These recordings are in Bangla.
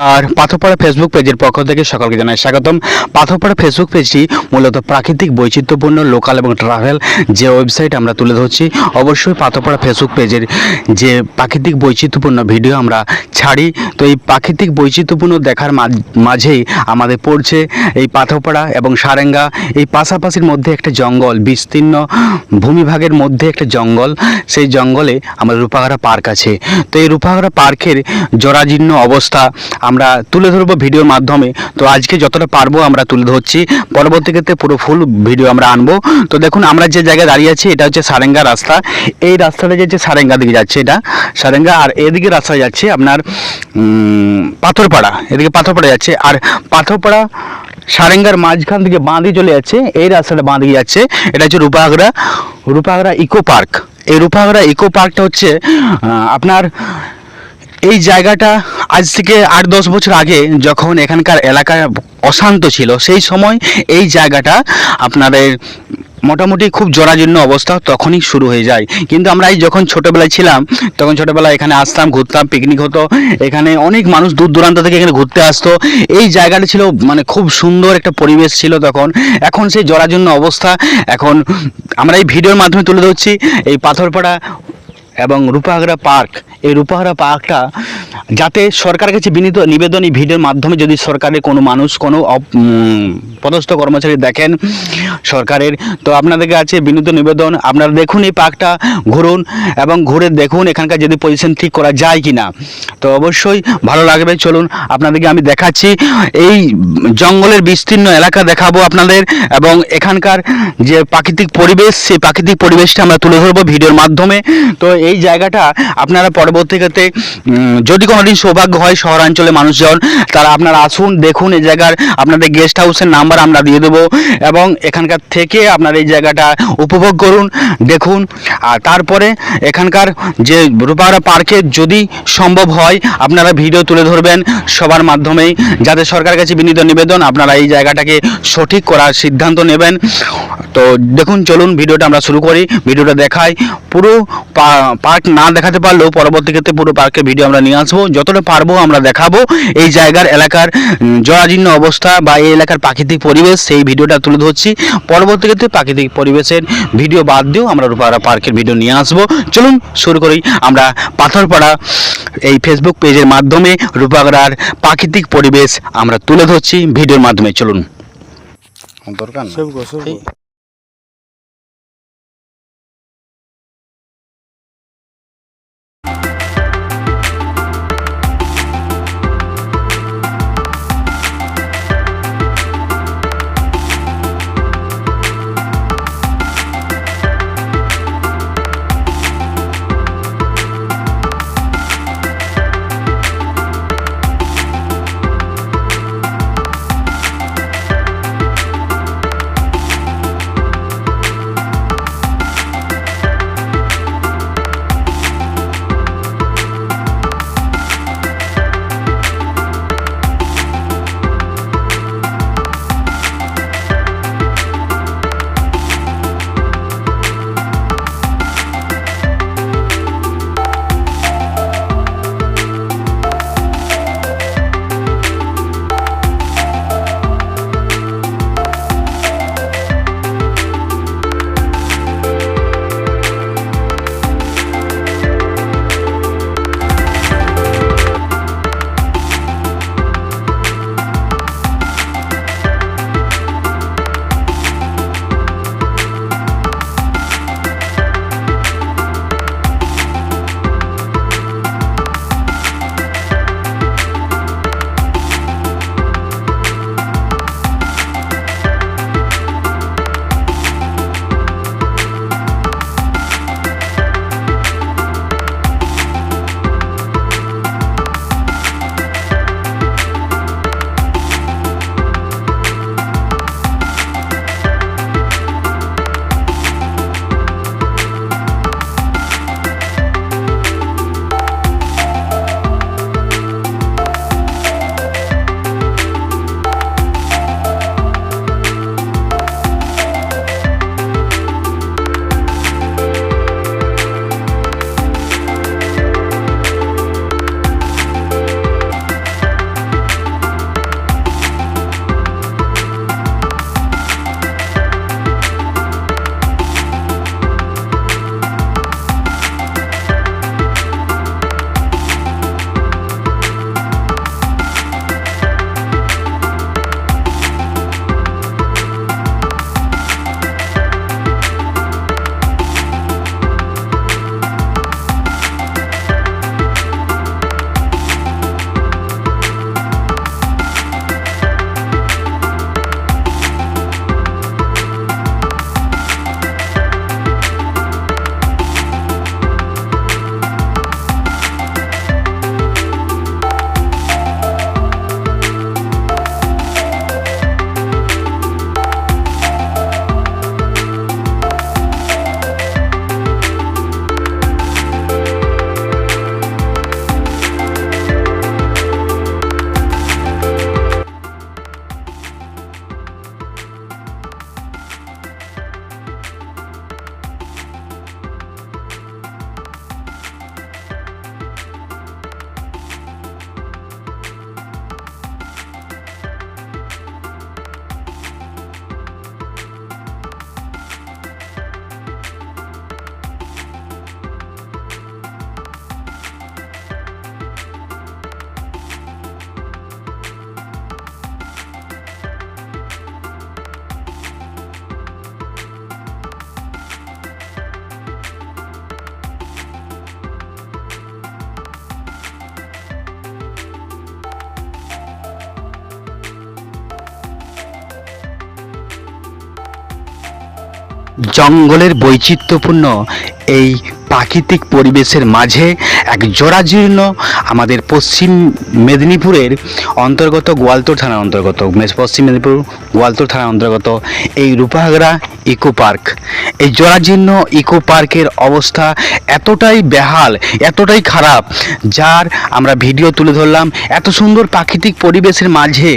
আর পাথরপাড়া ফেসবুক পেজের পক্ষ থেকে সকলকে জানাই স্বাগতম। পাথরপাড়া ফেসবুক পেজটি মূলত প্রাকৃতিক বৈচিত্র্যপূর্ণ লোকাল এবং ট্রাভেল যে ওয়েবসাইট আমরা তুলে ধরছি, অবশ্যই পাথরপাড়া ফেসবুক পেজের যে প্রাকৃতিক বৈচিত্র্যপূর্ণ ভিডিও আমরা ছাড়ি। তো এই প্রাকৃতিক বৈচিত্র্যপূর্ণ দেখার মাঝ- মাঝেই আমাদের পড়ছে এই পাথরপাড়া এবং সারেঙ্গা। এই পাশাপাশির মধ্যে একটা জঙ্গল, বিস্তীর্ণ ভূমিভাগের মধ্যে একটা জঙ্গল। সেই জঙ্গলে আমাদের রূপাগাড়া পার্ক আছে। তো এই রূপাগাড়া পার্কের জরাজীর্ণ অবস্থা আমরা তুলে ধরবো ভিডিওর মাধ্যমে। তো আজকে যতটা পারব আমরা তুলে ধরছি। পরবর্তী ক্ষেত্রে পুরো ফুল ভিডিও আমরা আনব। তো দেখুন, আমরা যে জায়গায় দাঁড়িয়ে আছি, এটা হচ্ছে সারেঙ্গা রাস্তা। এই রাস্তাটা যাচ্ছে সারেঙ্গা দিকে যাচ্ছে এটা। সারেঙ্গা আর এদিকে রাস্তা যাচ্ছে আপনার পাথরপাড়া। এদিকে পাথরপাড়া যাচ্ছে। আর পাথরপাড়া সারেঙ্গার মাঝখান থেকে বাঁধে চলে যাচ্ছে। এই রাস্তাটা বাঁ দিকে যাচ্ছে। এটা হচ্ছে রূপাগড়া রূপাগড়া ইকো পার্ক। এই রূপাগড়া ইকো পার্কটা হচ্ছে আপনার এই জায়গাটা আজ থেকে আট দশ বছর আগে যখন এখানকার এলাকা অশান্ত ছিল, সেই সময় এই জায়গাটা আপনাদের মোটামুটি খুব জরাজীর্ণ অবস্থা তখনই শুরু হয়ে যায়। কিন্তু আমরা এই যখন ছোটোবেলায় ছিলাম, তখন ছোটোবেলায় এখানে আসতাম, ঘুরতাম পিকনিক হতো, এখানে অনেক মানুষ দূর দূরান্ত থেকে এখানে ঘুরতে আসতো। এই জায়গাটা ছিল মানে খুব সুন্দর একটা পরিবেশ ছিল তখন। এখন সেই জরাজীর্ণ অবস্থা, এখন আমরা এই ভিডিওর মাধ্যমে তুলে ধরছি, এই পাথরপাড়া এবং রূপাগড়া পার্ক, এই রূপাগড়া পার্কটা যাতে সরকারের কাছে বিনীত নিবেদন এই ভিডিওর মাধ্যমে যদি সরকারের কোনো মানুষ, কোনো পদস্থ কর্মচারী দেখেন সরকারের, তো আপনাদের কাছে বিনীত নিবেদন, আপনারা দেখুন এই পার্কটা ঘুরুন এবং ঘুরে দেখুন এখানকার যদি পজিশন ঠিক করা যায় কি না তো অবশ্যই ভালো লাগবে, চলুন আপনাদেরকে আমি দেখাচ্ছি। এই জঙ্গলের বিস্তীর্ণ এলাকা দেখাবো আপনাদের এবং এখানকার যে প্রাকৃতিক পরিবেশ, সেই প্রাকৃতিক পরিবেশটা আমরা তুলে ধরবো ভিডিওর মাধ্যমে। তো এই জায়গাটা আপনারা পরবর্তী ক্ষেত্রে যদি কোনোদিন সৌভাগ্য হয় শহরাঞ্চলে মানুষজন, তারা আপনারা আসুন, দেখুন এই জায়গার আপনাদের গেস্ট হাউসের নাম্বার আমরা দিয়ে দেবো এবং এখানকার থেকে আপনারা এই জায়গাটা উপভোগ করুন, দেখুন। আর তারপরে এখানকার যে রূপাগড়া পার্কে যদি সম্ভব হয়, আপনারা ভিডিও তুলে ধরবেন সবার মাধ্যমেই, যাতে সরকারের কাছে বিনীত নিবেদন, আপনারা এই জায়গাটাকে সঠিক করার সিদ্ধান্ত নেবেন। তো দেখুন, চলুন ভিডিওটা আমরা শুরু করি। ভিডিওটা দেখাই। পুরো পার্ক না দেখাতে পারলেও পরবর্তী ক্ষেত্রে পুরো পার্কের ভিডিও আমরা নিয়ে আসব। যতটা পারব আমরা দেখাবো। এই জায়গার এলাকার জরাজীর্ণ অবস্থা বা এই এলাকার প্রাকৃতিক পরিবেশ সেই ভিডিওটা তুলে ধরছি। পরবর্তী ক্ষেত্রে প্রাকৃতিক পরিবেশের ভিডিও বাদ দিয়েও আমরা রূপারা পার্কের ভিডিও নিয়ে আসব। চলুন শুরু করি। আমরা পাথরপাড়া এই ফেসবুক পেজের মাধ্যমে রূপাগড়ার প্রাকৃতিক পরিবেশ আমরা তুলে ধরছি ভিডিওর মাধ্যমে। চলুন। দরকার জঙ্গলের বৈচিত্র্যপূর্ণ এই প্রাকৃতিক পরিবেশের মাঝে এক জরাজীর্ণ আমাদের পশ্চিম মেদিনীপুরের অন্তর্গত গোয়ালতোর থানার অন্তর্গত পশ্চিম মেদিনীপুর গোয়ালতোর থানার অন্তর্গত এই রূপাগড়া ইকো পার্ক এই জরাজীর্ণ ইকো পার্কের অবস্থা এতটাই বেহাল, এতটাই খারাপ, যার আমরা ভিডিও তুলে ধরলাম এত সুন্দর প্রাকৃতিক পরিবেশের মাঝে।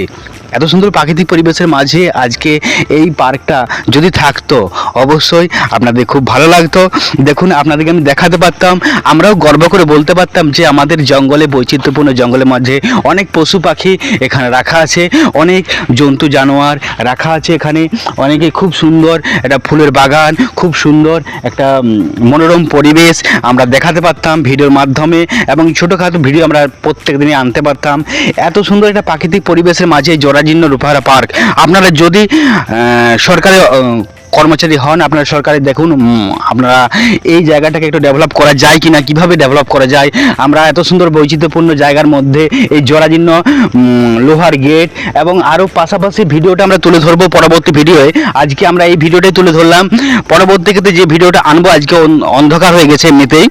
এত সুন্দর প্রাকৃতিক পরিবেশের মাঝে আজকে এই পার্কটা যদি থাকতো, অবশ্যই আপনাদের খুব ভালো লাগতো। দেখুন, আপনাদেরকে আমি দেখাতে পারতাম, আমরাও গর্ব করে বলতে পারতাম যে আমাদের জঙ্গলে, বৈচিত্র্যপূর্ণ জঙ্গলের মাঝে অনেক পশু পাখি এখানে রাখা আছে, অনেক জন্তু জানোয়ার রাখা আছে এখানে, অনেকে খুব সুন্দর একটা ফুলের বাগান খুব সুন্দর একটা মনোরম পরিবেশ আমরা দেখাতে পারতাম ভিডিওর মাধ্যমে এবং ছোটোখাটো ভিডিও আমরা প্রত্যেক দিনই আনতে পারতাম। এত সুন্দর একটা প্রাকৃতিক পরিবেশের মাঝে জরাজীর্ণ রূপাহারা পার্ক। আপনারা যদি আহ, সরকারি আহ, কর্মচারী হন, আপনারা সরকারি দেখুন আপনারা এই জায়গাটাকে একটু ডেভেলপ করা যায় কি না কীভাবে ডেভেলপ করা যায়? আমরা এত সুন্দর বৈচিত্র্যপূর্ণ জায়গার মধ্যে এই জরাজীর্ণ লোহার গেট এবং আরও পাশাপাশি ভিডিওটা আমরা তুলে ধরবো পরবর্তী ভিডিওয়ে আজকে আমরা এই ভিডিওটাই তুলে ধরলাম। পরবর্তী ক্ষেত্রে যে ভিডিওটা আনব, আজকে অন- অন্ধকার হয়ে গেছে এমনিতেই।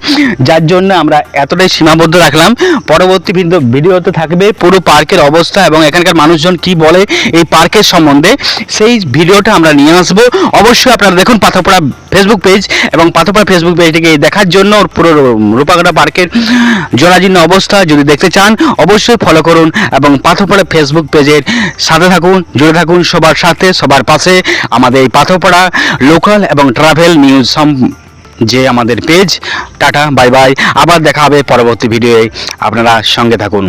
যার জন্য আমরা এতটাই সীমাবদ্ধ রাখলাম। পরবর্তী ভিডিও- ভিডিওতে থাকবে পুরো পার্কের অবস্থা এবং এখানকার মানুষজন কি বলে এই পার্কের সম্বন্ধে। সেই ভিডিওটা আমরা নিয়ে আসব। অবশ্যই আপনারা দেখুন পাথরপাড়া ফেসবুক পেজ এবং পাথরপাড়া ফেসবুক পেজটিকে দেখার জন্য ওর পুরো রূপাকাটা পার্কের জরাজীর্ণ অবস্থা যদি দেখতে চান, অবশ্যই ফলো করুন এবং পাথরপাড়া ফেসবুক পেজের সাথে থাকুন, জুড়ে থাকুন সবার সাথে, সবার পাশে আমাদের এই পাথরপাড়া লোকাল এবং ট্রাভেল নিউজ যে আমাদের পেজ টাটা বাই বাই আবার দেখা হবে পরবর্তী ভিডিওয়ে আপনারা সঙ্গে থাকুন।